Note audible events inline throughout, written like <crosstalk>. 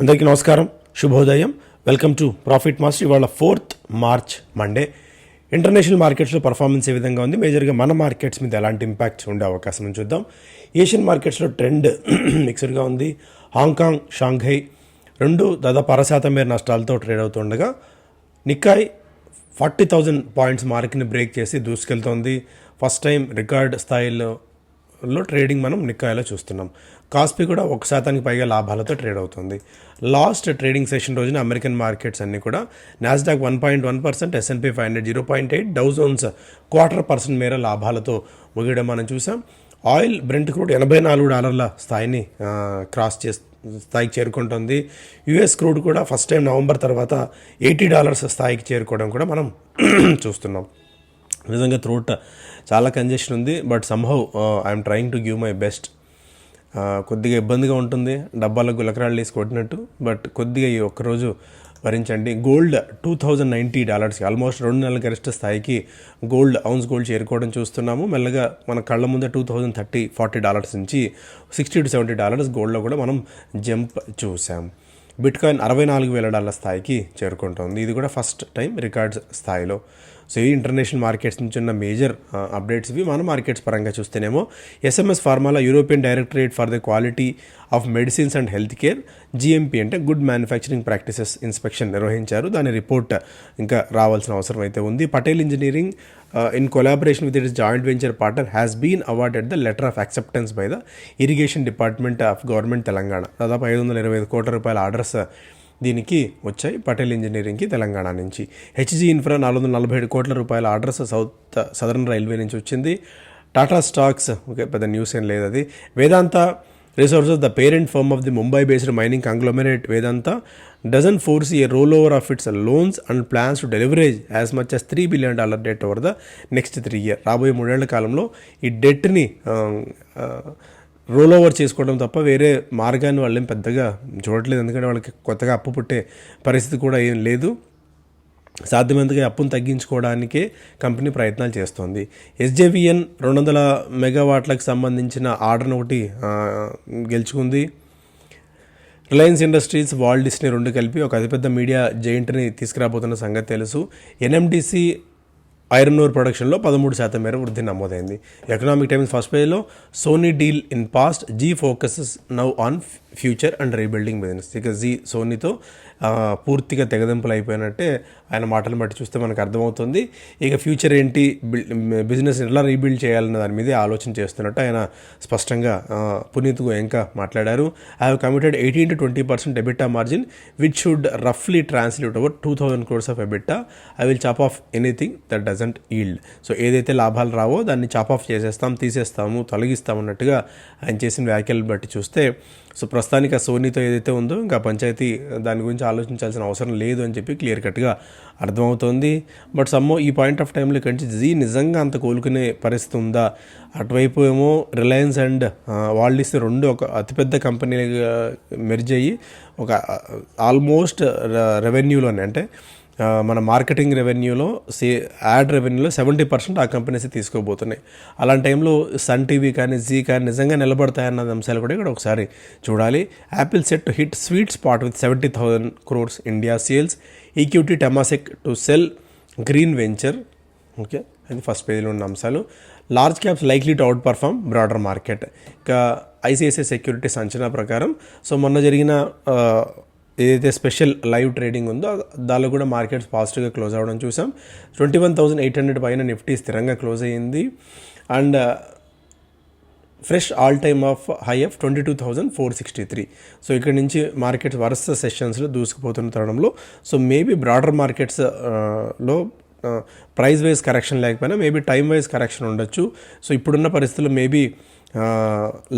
అందరికీ నమస్కారం. శుభోదయం. వెల్కమ్ టు ప్రాఫిట్ మాస్టర్ ఇవాళ ఫోర్త్ మార్చ్ మండే ఇంటర్నేషనల్ మార్కెట్స్లో పర్ఫార్మెన్స్ ఏ విధంగా ఉంది? మేజర్గా మన మార్కెట్స్ మీద ఎలాంటి ఇంపాక్ట్స్ ఉండే అవకాశం చూద్దాం. ఏషియన్ మార్కెట్స్లో ట్రెండ్ మిక్స్డ్గా ఉంది. హాంకాంగ్ షాంఘై రెండు దాదాపు అరశాతం మేర నష్టాలతో ట్రేడ్ అవుతుండగా నిక్కాయ్ ఫార్టీ థౌజండ్ పాయింట్స్ మార్క్ని బ్రేక్ చేసి దూసుకెళ్తోంది. ఫస్ట్ టైం రికార్డ్ స్థాయిలో లో ట్రేడింగ్ మనం నిక్కాయలో చూస్తున్నాం. కాస్పీ కూడా ఒక శాతానికి పైగా లాభాలతో ట్రేడ్ అవుతుంది. లాస్ట్ ట్రేడింగ్ సెషన్ రోజున అమెరికన్ మార్కెట్స్ అన్నీ కూడా Nasdaq one point one percent S and P five hundred zero point eight Dow Jones quarter percent మేర లాభాలతో ముగియడం మనం చూసాం. ఆయిల్ బ్రెంట్ క్రూడ్ ఎనభై నాలుగు డాలర్ల స్థాయిని క్రాస్ చేసి స్థాయికి చేరుకుంటుంది. యుఎస్ క్రూడ్ కూడా ఫస్ట్ టైం నవంబర్ తర్వాత ఎయిటీ డాలర్స్ స్థాయికి చేరుకోవడం కూడా మనం <clears throat> చూస్తున్నాం. నిజంగా త్రోట్ చాలా కంజెషన్ ఉంది but somehow I'm trying to give my best కొద్దిగా ఇబ్బందిగా ఉంటుంది డబ్బాలో గులకరాళ్ళు వేసి కొట్టినట్టు బట్ కొద్దిగా ఈ ఒక్కరోజు భరించండి. గోల్డ్ టూ థౌజండ్ నైంటీ డాలర్స్కి ఆల్మోస్ట్ రెండు నెలల గరిష్ట స్థాయికి గోల్డ్ ఔన్స్ గోల్డ్ చేరుకోవడం చూస్తున్నాము. మెల్లగా మన కళ్ళ ముందే two thousand thirty forty dollars నుంచి సిక్స్టీ టు సెవెంటీ డాలర్స్ గోల్డ్లో కూడా మనం జంప్ చూసాం బిట్ కాయిన్ అరవై నాలుగు వేల డాలర్ల స్థాయికి చేరుకుంటుంది. ఇది కూడా ఫస్ట్ టైం రికార్డ్స్ స్థాయిలో. సో ఈ ఇంటర్నేషనల్ మార్కెట్స్ నుంచి ఉన్న మేజర్ అప్డేట్స్ ఇవి మన మార్కెట్స్ పరంగా చూస్తేనేమో SMS ఫార్మాలో European directorate for the quality of medicines and health care GMP అంటే గుడ్ మ్యానుఫ్యాక్చరింగ్ ప్రాక్టీసెస్ ఇన్స్పెక్షన్ నిర్వహించారు. దాని రిపోర్ట్ ఇంకా రావాల్సిన అవసరం అయితే ఉంది. Patel engineering in collaboration with its joint venture partner has been awarded the letter of acceptance by the irrigation department of government Telangana దాదాపు ఐదు వందల ఇరవై ఐదు కోట్ల రూపాయల ఆర్డర్స్ దీనికి వచ్చాయి పటేల్ ఇంజనీరింగ్కి తెలంగాణ నుంచి. హెచ్జీ ఇన్ఫ్రా నాలుగు వందల నలభై ఏడు కోట్ల రూపాయల ఆర్డర్స్ సౌత్ సదరన్ రైల్వే నుంచి వచ్చింది. టాటా స్టాక్స్ ఓకే పెద్ద న్యూస్ ఏం లేదు అది. Vedanta resources the parent firm of the Mumbai based mining conglomerate. Vedanta dozen forces a rollover of its loans and plans to deleverage as much as three billion dollar debt over the next three year. రాబోయే మూడేళ్ళ కాలంలో ఈ డెట్ని role over చేసుకోవడం తప్ప వేరే మార్గాన్ని వాళ్ళేం పెద్దగా చూడట్లేదు. ఎందుకంటే వాళ్ళకి కొత్తగా అప్పు పుట్టే పరిస్థితి కూడా ఏం లేదు. సాధ్యమైనంతగా అప్పును తగ్గించుకోవడానికే కంపెనీ ప్రయత్నాలు చేస్తోంది. ఎస్జేవిఎన్ రెండు వందల మెగావాట్లకు సంబంధించిన ఆర్డర్ను ఒకటి గెలుచుకుంది. రిలయన్స్ ఇండస్ట్రీస్ వాల్ డిస్నీ రెండు కలిపి ఒక అతిపెద్ద మీడియా జైంట్ని తీసుకురాబోతున్న సంగతి తెలుసు. ఎన్ఎండిసి ఐరన్ ఓర్ ప్రొడక్షన్లో పదమూడు శాతం మేర వృద్ధి నమోదైంది. ఎకనామిక్ టైమ్స్ ఫస్ట్ పేజ్లో Sony deal in past Zee focuses now on future and rebuilding business ఇక జీ సోనీతో పూర్తిగా తెగదెంపులు అయిపోయినట్టే ఆయన మాటలు బట్టి చూస్తే మనకు అర్థమవుతుంది. ఇక ఫ్యూచర్ ఏంటి? బిజినెస్ ఎలా రీబిల్డ్ చేయాలన్న దాని మీదే ఆలోచన చేస్తున్నట్టు ఆయన స్పష్టంగా పునీత్ గోయంకా మాట్లాడారు. I have committed eighteen to twenty percent EBITDA margin which should రఫ్లీ translate over two thousand crores of EBITDA I will chop off anything that doesn't yield so ఏదైతే లాభాలు రావో దాన్ని చాప్ ఆఫ్ చేసేస్తాం తీసేస్తాము తొలగిస్తాం అన్నట్టుగా ఆయన చేసిన వ్యాఖ్యలు బట్టి చూస్తే సో ప్రస్తుతానికి ఆ సోనీతో ఏదైతే ఉందో ఇంకా పంచాయతీ దాని గురించి ఆలోచించాల్సిన అవసరం లేదు అని చెప్పి క్లియర్ కట్గా అర్థమవుతోంది. బట్ సమ్మో ఈ పాయింట్ ఆఫ్ టైంలో ఇక్కడి జీ నిజంగా అంత కోలుకునే పరిస్థితి ఉందా? అటువైపు ఏమో రిలయన్స్ అండ్ వాళ్ళిస్తే రెండు ఒక అతిపెద్ద కంపెనీలుగా మెర్జ్ అయ్యి ఒక ఆల్మోస్ట్ రెవెన్యూలోనే. అంటే మన మార్కెటింగ్ రెవెన్యూలో సే యాడ్ రెవెన్యూలో సెవెంటీ పర్సెంట్ ఆ కంపెనీస్ తీసుకోబోతున్నాయి అలాంటి టైంలో సన్ టీవీ కానీ జీ కానీ నిజంగా నిలబడతాయన్న అంశాలు కూడా ఇక్కడ ఒకసారి చూడాలి. Apple set to hit sweet spot with seventy thousand crores India sales. EQT Temasek to sell green venture. Okay అది ఫస్ట్ పేజీలో ఉన్న అంశాలు. Large caps likely to outperform broader market. ఇంకా ఐసిఐసిఐ సెక్యూరిటీ అంచనా ప్రకారం. సో మొన్న జరిగిన ఏదైతే స్పెషల్ లైవ్ ట్రేడింగ్ ఉందో దానిలో కూడా మార్కెట్స్ పాజిటివ్గా క్లోజ్ అవ్వడం చూసాం. Twenty one thousand eight hundred పైన నిఫ్టీ స్థిరంగా క్లోజ్ అయ్యింది. And fresh all time of high of twenty two thousand four sixty three. So ఇక్కడ నుంచి మార్కెట్స్ వరుస సెషన్స్లో దూసుకుపోతున్న తరుణంలో సో మేబీ బ్రాడర్ మార్కెట్స్లో ప్రైస్ వైజ్ కరెక్షన్ లేకపోయినా మేబీ టైం వైజ్ కరెక్షన్ ఉండొచ్చు. సో ఇప్పుడున్న పరిస్థితుల్లో మేబీ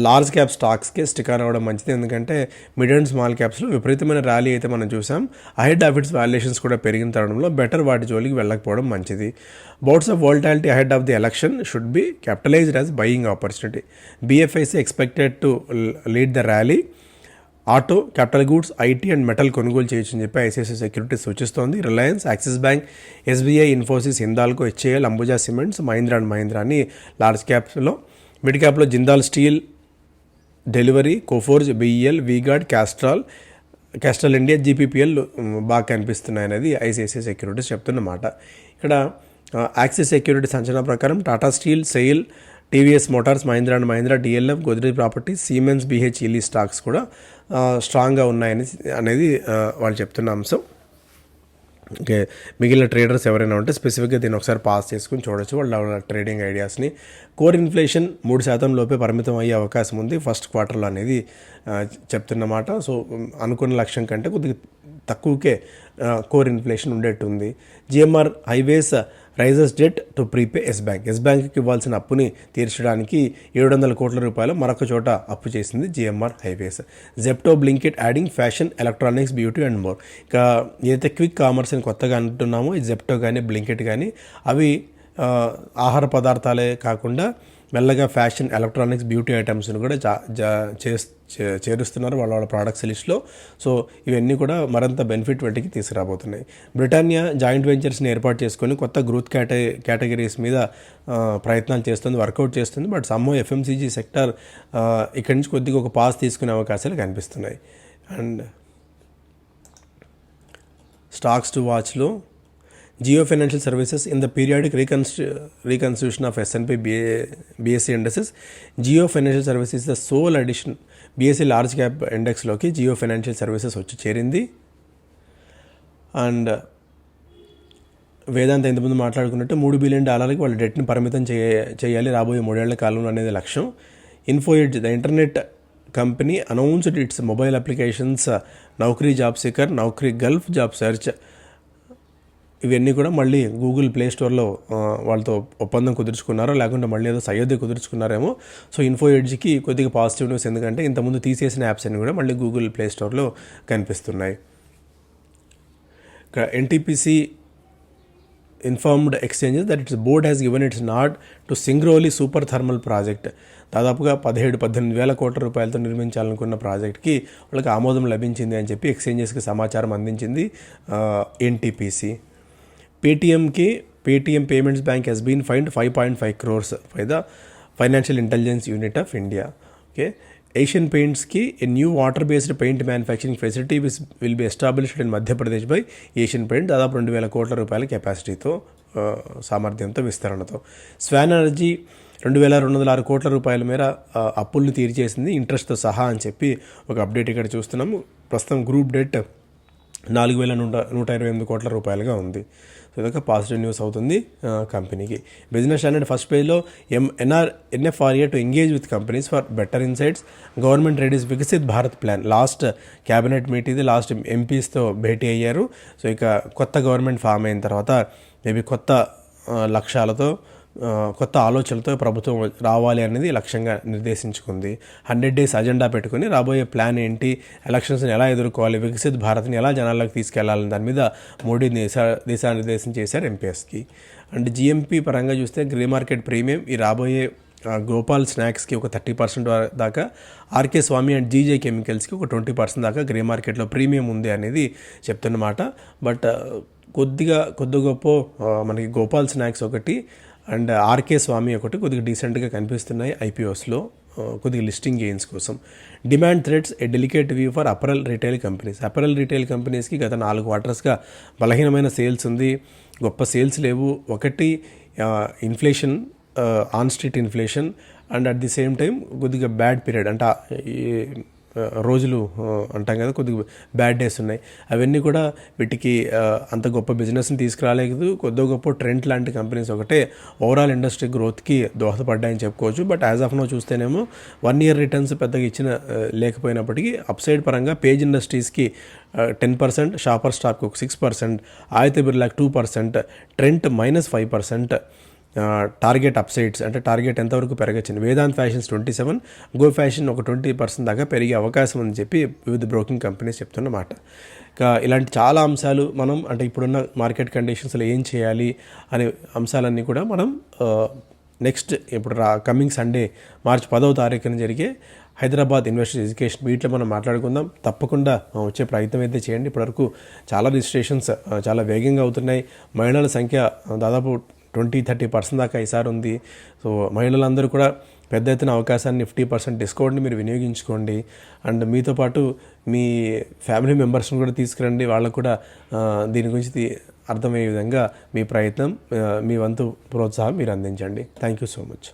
లార్జ్ క్యాప్ స్టాక్స్కే స్టిక్ అవ్వడం మంచిది. ఎందుకంటే మిడ్ అండ్ స్మాల్ క్యాప్స్లో విపరీతమైన ర్యాలీ అయితే మనం చూసాం. అహెడ్ ఆఫ్ ఇట్స్ వాల్యుయేషన్స్ కూడా పెరిగిన తరుణంలో బెటర్ వాటి జోలికి వెళ్ళకపోవడం మంచిది. Bouts of volatility ahead of the election should be capitalized as buying opportunity BFSI expected to lead the rally auto capital goods IT and metal కొనుగోలు చేయొచ్చని చెప్పి ఐసిఐసిఐ సెక్యూరిటీ సూచిస్తోంది. Reliance Axis bank SBI Infosys Hindalco HAL Ambuja cements Mahindra and Mahindra అని large క్యాప్స్లో mid క్యాప్లో Jindal steel Delhivery Coforge BEL V Guard Castrol Castrol India GPPL బాగా కనిపిస్తున్నాయి అనేది ICICI securities చెప్తున్నమాట ఇక్కడ యాక్సిస్ సెక్యూరిటీ అంచనా ప్రకారం Tata steel SAIL TVS motors Mahindra and Mahindra DLF Godrej property Siemens BHEL stocks కూడా స్ట్రాంగ్గా ఉన్నాయని అనేది వాళ్ళు చెప్తున్న అంశం. ఓకే. మిగిలిన ట్రేడర్స్ ఎవరైనా ఉంటే స్పెసిఫిక్గా దీన్ని ఒకసారి పాస్ చేసుకుని చూడొచ్చు. వాళ్ళ ట్రేడింగ్ ఐడియాస్ని కోర్ ఇన్ఫ్లేషన్ మూడు శాతం లోపే పరిమితం అయ్యే అవకాశం ఉంది. ఫస్ట్ క్వార్టర్లో అనేది చెప్తున్నమాట సో అనుకున్న లక్ష్యం కంటే కొద్దిగా తక్కువకే core inflation ఉండేట్టుంది. GMR Highways raises debt to prepay Yes Bank. Yes బ్యాంక్కి ఇవ్వాల్సిన అప్పుని తీర్చడానికి ఏడు వందల కోట్ల రూపాయలు మరొక చోట అప్పు చేసింది GMR Highways. Zepto Blinkit adding fashion electronics beauty and more ఇక ఏదైతే క్విక్ కామర్స్ అని కొత్తగా అంటున్నామో ఈ జెప్టో కానీ బ్లింకెట్ కానీ అవి ఆహార పదార్థాలే కాకుండా మెల్లగా ఫ్యాషన్ ఎలక్ట్రానిక్స్ బ్యూటీ ఐటమ్స్ని కూడా చే- చేరుస్తున్నారు వాళ్ళ వాళ్ళ ప్రోడక్ట్స్ లిస్ట్లో సో ఇవన్నీ కూడా మరింత బెనిఫిట్ వాటికి తీసుకురాబోతున్నాయి. బ్రిటానియా జాయింట్ వెంచర్స్ని ఏర్పాటు చేసుకొని కొత్త గ్రోత్ కేట కేటగిరీస్ మీద ప్రయత్నాలు చేస్తుంది వర్కౌట్ చేస్తుంది. బట్ సమ్మో ఎఫ్ఎంసీజీ సెక్టర్ ఇక్కడి నుంచి కొద్దిగా ఒక పాస్ తీసుకునే అవకాశాలు కనిపిస్తున్నాయి. And stocks to వాచ్లో Jio Financial Services in the periodic రీకన్స్టి reconstitution of S&P BA BSE indexes Jio Financial Services the sole addition BSE large cap ఇండెక్స్లోకి Jio financial services వచ్చి చేరింది. అండ్ వేదాంత ఇంతకుముందు మాట్లాడుకున్నట్టు మూడు బిలియన్ డాలర్కి వాళ్ళ డెట్ని పరిమితం చేయ చేయాలి రాబోయే మూడేళ్ళ కాలంలో అనేది లక్ష్యం. Info Edge the internet company announced its mobile applications Naukri job seeker Naukri Gulf job search ఇవన్నీ కూడా మళ్ళీ గూగుల్ ప్లే స్టోర్లో వాళ్ళతో ఒప్పందం కుదుర్చుకున్నారో లేకుంటే మళ్ళీ ఏదో సయోధ్య కుదుర్చుకున్నారేమో. సో ఇన్ఫో ఎడ్జ్కి కొద్దిగా పాజిటివ్ న్యూస్ ఎందుకంటే ఇంతకుముందు తీసేసిన యాప్స్ అన్ని కూడా మళ్ళీ గూగుల్ ప్లే స్టోర్లో కనిపిస్తున్నాయి. NTPC informed exchanges that its board has given its nod to Singrauli super thermal project దాదాపుగా పదిహేడు పద్దెనిమిది వేల కోట్ల రూపాయలతో నిర్మించాలనుకున్న ప్రాజెక్ట్కి వాళ్ళకి ఆమోదం లభించింది అని చెప్పి ఎక్స్చేంజెస్కి సమాచారం అందించింది NTPC పేటీఎంకి Paytm Payments Bank has been fined five point five crores by the financial intelligence unit of India okay Asian పెయింట్స్కి a new water based paint manufacturing facility విస్ will be established in Madhya Pradesh by Asian Paint దాదాపు రెండు వేల కోట్ల రూపాయల కెపాసిటీతో సామర్థ్యంతో విస్తరణతో. Schwann energy రెండు వేల రెండు వందల ఆరు కోట్ల రూపాయల మేర అప్పుల్ని తీర్చేసింది. ఇంట్రెస్ట్తో సహా అని చెప్పి ఒక అప్డేట్ ఇక్కడ చూస్తున్నాము. ప్రస్తుతం గ్రూప్ డెట్ నాలుగు వేల నూట నూట ఇరవై ఎనిమిది కోట్ల రూపాయలుగా ఉంది. ఇదొక పాజిటివ్ న్యూస్ అవుతుంది కంపెనీకి. బిజినెస్ స్టాండర్డ్ ఫస్ట్ పేజ్లో M NR NFRA to engage with companies for better insights government readies Viksit Bharat plan last cabinet meet ఇది లాస్ట్ ఎంపీస్తో భేటీ అయ్యారు. సో ఇక కొత్త గవర్నమెంట్ ఫామ్ అయిన తర్వాత మేబీ కొత్త లక్ష్యాలతో కొత్త ఆలోచనలతో ప్రభుత్వం రావాలి అనేది లక్ష్యంగా నిర్దేశించుకుంది. హండ్రెడ్ డేస్ అజెండా పెట్టుకుని రాబోయే ప్లాన్ ఏంటి? ఎలక్షన్స్ని ఎలా ఎదుర్కోవాలి? వికసిత్ భారత్ని ఎలా జనాల్లోకి తీసుకెళ్ళాలని దాని మీద మోడీ దిశా దిశానిర్దేశం చేశారు ఎంపీఎస్కి. అండ్ జిఎంపీ పరంగా చూస్తే గ్రే మార్కెట్ ప్రీమియం ఈ రాబోయే గోపాల్ స్నాక్స్కి ఒక థర్టీ పర్సెంట్ దాకా ఆర్కే స్వామి అండ్ జీజే కెమికల్స్కి ఒక ట్వంటీ పర్సెంట్ దాకా గ్రే మార్కెట్లో ప్రీమియం ఉంది అనేది చెప్తున్నమాట. బట్ కొద్దిగా కొద్ది గొప్ప మనకి గోపాల్ స్నాక్స్ ఒకటి అండ్ ఆర్కే స్వామి ఒకటి కొద్దిగా డీసెంట్గా కనిపిస్తున్నాయి ఐపీఓస్లో కొద్దిగా లిస్టింగ్ గెయిన్స్ కోసం. Demand threads a delicate view for apparel retail companies apparel retail కంపెనీస్కి గత నాలుగు క్వార్టర్స్గా బలహీనమైన సేల్స్ ఉంది గొప్ప సేల్స్ లేవు. ఒకటి inflation on street inflation and at the same time కొద్దిగా బ్యాడ్ పీరియడ్ అంటే ఈ రోజులు అంటాం కదా కొద్దిగా బ్యాడ్ డేస్ ఉన్నాయి. అవన్నీ కూడా వీటికి అంత గొప్ప బిజినెస్ని తీసుకురాలేదు. కొద్ది గొప్ప ట్రెండ్ లాంటి కంపెనీస్ ఒకటే. ఓవరాల్ ఇండస్ట్రీ గ్రోత్కి దోహదపడ్డాయని చెప్పుకోవచ్చు. బట్ యాజ్ ఆఫ్ నో చూస్తేనేమో వన్ ఇయర్ రిటర్న్స్ పెద్దగా ఇచ్చిన లేకపోయినప్పటికీ అప్సైడ్ పరంగా పేజ్ ఇండస్ట్రీస్కి టెన్ పర్సెంట్ షాపర్ స్టాక్ ఒక సిక్స్ పర్సెంట్ ఆయితే బిర్లాక్ two percent Trent minus five percent. Target upsides అంటే టార్గెట్ ఎంతవరకు పెరగచ్చింది Vedant Fashions twenty seven Go Fashion ఒక ట్వంటీ పర్సెంట్ దాకా పెరిగే అవకాశం అని చెప్పి వివిధ బ్రోకింగ్ కంపెనీస్ చెప్తున్నమాట. ఇంకా ఇలాంటి చాలా అంశాలు మనం అంటే ఇప్పుడున్న మార్కెట్ కండిషన్స్లో ఏం చేయాలి అనే అంశాలన్నీ కూడా మనం నెక్స్ట్ ఇప్పుడు రా కమింగ్ సండే మార్చ్ పదవ తారీఖున జరిగే హైదరాబాద్ ఇన్వెస్టర్ ఎడ్యుకేషన్ వీటిలో మనం మాట్లాడుకుందాం. తప్పకుండా వచ్చే ప్రయత్నం అయితే చేయండి. ఇప్పటివరకు చాలా రిజిస్ట్రేషన్స్ చాలా వేగంగా అవుతున్నాయి. మహిళల సంఖ్య దాదాపు ట్వంటీ థర్టీ పర్సెంట్ దాకా ఈసారి ఉంది. సో మహిళలందరూ కూడా పెద్ద ఎత్తున అవకాశాన్ని ఫిఫ్టీ పర్సెంట్ డిస్కౌంట్ని మీరు వినియోగించుకోండి. అండ్ మీతో పాటు మీ ఫ్యామిలీ మెంబర్స్ని కూడా తీసుకురండి. వాళ్ళకు కూడా దీని గురించి అర్థమయ్యే విధంగా మీ ప్రయత్నం మీ వంతు ప్రోత్సాహం మీరు అందించండి. Thank you so much.